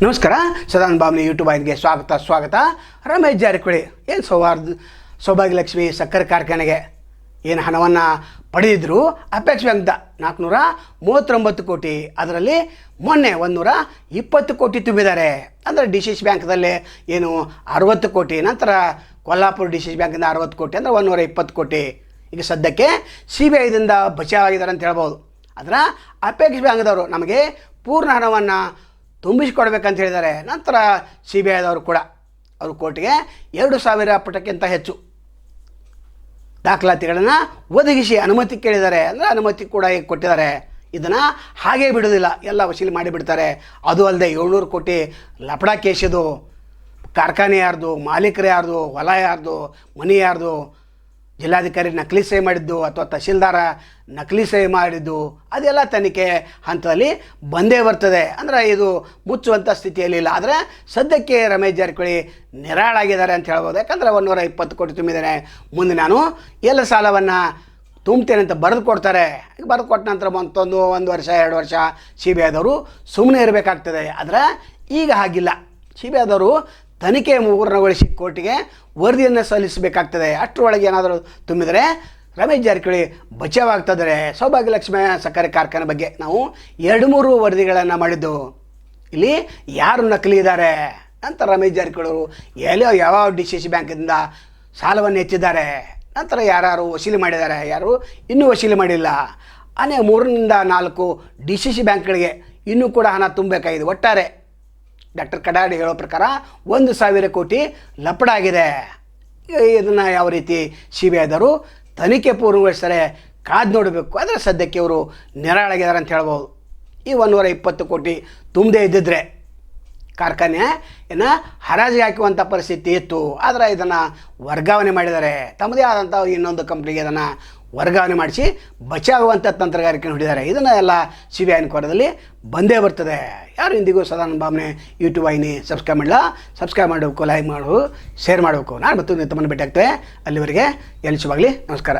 ನಮಸ್ಕಾರ, ಸದಾನಂದ ಬಾಮ್ನಿ ಯೂಟ್ಯೂಬ್ ಆಯ್ದಿಗೆ ಸ್ವಾಗತ ಸ್ವಾಗತ. ರಮೇಶ್ ಜಾರಕಿಹೊಳಿ ಏನು ಸೌಹಾರ್ದ, ಸೌಭಾಗ್ಯಲಕ್ಷ್ಮಿ ಸಕ್ಕರೆ ಕಾರ್ಖಾನೆಗೆ ಏನು ಹಣವನ್ನು ಪಡೆದಿದ್ರು? ಅಪೇಕ್ಷೆ ಅಂತ ನಾಲ್ಕುನೂರ ಮೂವತ್ತೊಂಬತ್ತು ಕೋಟಿ. ಅದರಲ್ಲಿ ಮೊನ್ನೆ ಒಂದುನೂರ ಇಪ್ಪತ್ತು ಕೋಟಿ ತುಂಬಿದ್ದಾರೆ. ಅಂದರೆ ಡಿ ಸಿ ಸಿ ಬ್ಯಾಂಕ್ದಲ್ಲಿ ಏನು ಅರವತ್ತು ಕೋಟಿ, ನಂತರ ಕೊಲ್ಲಾಪುರ ಡಿ ಸಿ ಸಿ ಬ್ಯಾಂಕಿಂದ ಅರವತ್ತು ಕೋಟಿ, ಅಂದರೆ ಒಂದೂರ ಇಪ್ಪತ್ತು ಕೋಟಿ. ಈಗ ಸದ್ಯಕ್ಕೆ ಸಿ ಬಿ ಐದಿಂದ ಬಚಾವಾಗಿದ್ದಾರೆ ಅಂತ ಹೇಳ್ಬೋದು. ಅದರ ಅಪೇಕ್ಷೆ ಬ್ಯಾಂಕ್ದವರು ನಮಗೆ ಪೂರ್ಣ ಹಣವನ್ನು ತುಂಬಿಸಿಕೊಡ್ಬೇಕಂತ ಹೇಳಿದ್ದಾರೆ. ನಂತರ ಸಿ ಬಿ ಐದವರು ಕೂಡ ಅವರು ಕೋರ್ಟ್ಗೆ ಎರಡು ಸಾವಿರ ಪುಟಕ್ಕಿಂತ ಹೆಚ್ಚು ದಾಖಲಾತಿಗಳನ್ನು ಒದಗಿಸಿ ಅನುಮತಿ ಕೇಳಿದ್ದಾರೆ. ಅಂದರೆ ಅನುಮತಿ ಕೂಡ ಈಗ ಕೊಟ್ಟಿದ್ದಾರೆ. ಇದನ್ನು ಹಾಗೇ ಬಿಡೋದಿಲ್ಲ ಎಲ್ಲ ವಸೂಲಿ ಮಾಡಿಬಿಡ್ತಾರೆ. ಅದು ಅಲ್ಲದೆ ಏಳ್ನೂರು ಕೋಟಿ ಲಪಡ ಕೇಸಿದು ಕಾರ್ಖಾನೆ ಯಾರ್ದು, ಮಾಲೀಕರು ಯಾರ್ದು ಹೊಲ ಯಾರ್ದು, ಮನೆ ಯಾರ್ದು ಜಿಲ್ಲಾಧಿಕಾರಿ ನಕಲಿ ಸಹಿ ಮಾಡಿದ್ದು ಅಥವಾ ತಹಶೀಲ್ದಾರ ನಕಲಿ ಸಹಿ ಮಾಡಿದ್ದು, ಅದೆಲ್ಲ ತನಿಖೆ ಹಂತದಲ್ಲಿ ಬಂದೇ ಬರ್ತದೆ. ಅಂದರೆ ಇದು ಮುಚ್ಚುವಂಥ ಸ್ಥಿತಿಯಲ್ಲಿ ಇಲ್ಲ. ಆದರೆ ಸದ್ಯಕ್ಕೆ ರಮೇಶ್ ಜಾರಕಿಹೊಳಿ ನಿರಾಳಾಗಿದ್ದಾರೆ ಅಂತ ಹೇಳ್ಬೋದು. ಯಾಕಂದರೆ ಒಂದೂರ ಇಪ್ಪತ್ತು ಕೋಟಿ ತುಂಬಿದ್ದಾರೆ ಮುಂದೆ ನಾನು ಎಲ್ಲ ಸಾಲವನ್ನು ತುಂಬ್ತೇನೆ ಅಂತ ಬರೆದು ಕೊಡ್ತಾರೆ. ಬರೆದು ಕೊಟ್ಟ ನಂತರ ಮತ್ತೊಂದು ಒಂದು ವರ್ಷ, ಎರಡು ವರ್ಷ ಸಿ ಬಿ ಐದವರು ಸುಮ್ಮನೆ ಇರಬೇಕಾಗ್ತದೆ. ಆದರೆ ಈಗ ಹಾಗಿಲ್ಲ. ಸಿ ಬಿ ಐದವರು ತನಿಖೆ ಪೂರ್ಣಗೊಳಿಸಿ ಕೋರ್ಟಿಗೆ ವರದಿಯನ್ನು ಸಲ್ಲಿಸಬೇಕಾಗ್ತದೆ. ಅಷ್ಟರೊಳಗೆ ಏನಾದರೂ ತುಂಬಿದರೆ ರಮೇಶ್ ಜಾರಕಿಹೊಳಿ ಬಚಾವಾಗ್ತಿದ್ದಾರೆ. ಸೌಭಾಗ್ಯಲಕ್ಷ್ಮಿ ಸಕ್ಕರೆ ಕಾರ್ಖಾನೆ ಬಗ್ಗೆ ನಾವು ಎರಡು ಮೂರು ವರದಿಗಳನ್ನು ಮಾಡಿದ್ದು. ಇಲ್ಲಿ ಯಾರು ನಕಲಿ ಇದ್ದಾರೆ ನಂತರ ರಮೇಶ್ ಜಾರಕಿಹೊಳಿ ಎಲ್ಲೋ ಯಾವ ಡಿ ಸಿ ಸಿ ಬ್ಯಾಂಕಿಂದ ಸಾಲವನ್ನು ಹೆಚ್ಚಿದ್ದಾರೆ ನಂತರ ಯಾರು ವಸೂಲಿ ಮಾಡಿದ್ದಾರೆ, ಯಾರು ಇನ್ನೂ ವಸೂಲಿ ಮಾಡಿಲ್ಲ. ಅನೇ ಮೂರರಿಂದ ನಾಲ್ಕು ಡಿ ಸಿ ಸಿ ಬ್ಯಾಂಕ್ಗಳಿಗೆ ಇನ್ನೂ ಕೂಡ ಹಣ ತುಂಬಬೇಕಾಗಿದೆ. ಒಟ್ಟಾರೆ ಡಾಕ್ಟರ್ ಕಡಾಡಿ ಹೇಳೋ ಪ್ರಕಾರ ಒಂದು ಸಾವಿರ ಕೋಟಿ ಲಪಡ ಆಗಿದೆ ಇದನ್ನು ಯಾವ ರೀತಿ ಸಿ ಬಿ ಐದವರು ತನಿಖೆ ಪೂರ್ಣಗೊಳಿಸ್ತಾರೆ ಕಾದು ನೋಡಬೇಕು. ಆದರೆ ಸದ್ಯಕ್ಕೆ ಇವರು ನಿರಾಳಾಗಿದ್ದಾರೆ ಅಂತ ಹೇಳ್ಬೋದು. ಈ ಒಂದೂವರೆ ಇಪ್ಪತ್ತು ಕೋಟಿ ತುಂಬದೇ ಇದ್ದಿದ್ರೆ ಕಾರ್ಖಾನೆ ಇನ್ನು ಹರಾಜಿಗೆ ಹಾಕುವಂಥ ಪರಿಸ್ಥಿತಿ ಇತ್ತು. ಆದರೆ ಇದನ್ನು ವರ್ಗಾವಣೆ ಮಾಡಿದ್ದಾರೆ. ತಮ್ಮದೇ ಆದಂಥ ಇನ್ನೊಂದು ಕಂಪ್ನಿಗೆ ಇದನ್ನು ವರ್ಗಾವಣೆ ಮಾಡಿಸಿ ಬಚಾಗುವಂಥ ತಂತ್ರಗಾರಿಕೆ ಹೊಡಿದ್ದಾರೆ ಇದನ್ನು ಎಲ್ಲ ಸಿ ಬಿ ಐನ ಕೊರದಲ್ಲಿ ಬಂದೇ ಬರ್ತದೆ. ಯಾರು ಇಂದಿಗೂ ಸದಾನಂದ ಭಾವನೆ ಯೂಟ್ಯೂಬ್ ಐನಿ ಸಬ್ಸ್ಕ್ರೈಬ್ ಮಾಡಲ್ಲ ಸಬ್ಸ್ಕ್ರೈಬ್ ಮಾಡಬೇಕು ಲೈಕ್ ಮಾಡು ಶೇರ್ ಮಾಡಬೇಕು. ನಾನು ಮತ್ತು ತಮ್ಮನ್ನು ಭೇಟಿ ಆಗ್ತೇವೆ ಅಲ್ಲಿವರೆಗೆ ಎಲ್ಲಿ ಶುಭಾಗಲಿ. ನಮಸ್ಕಾರ.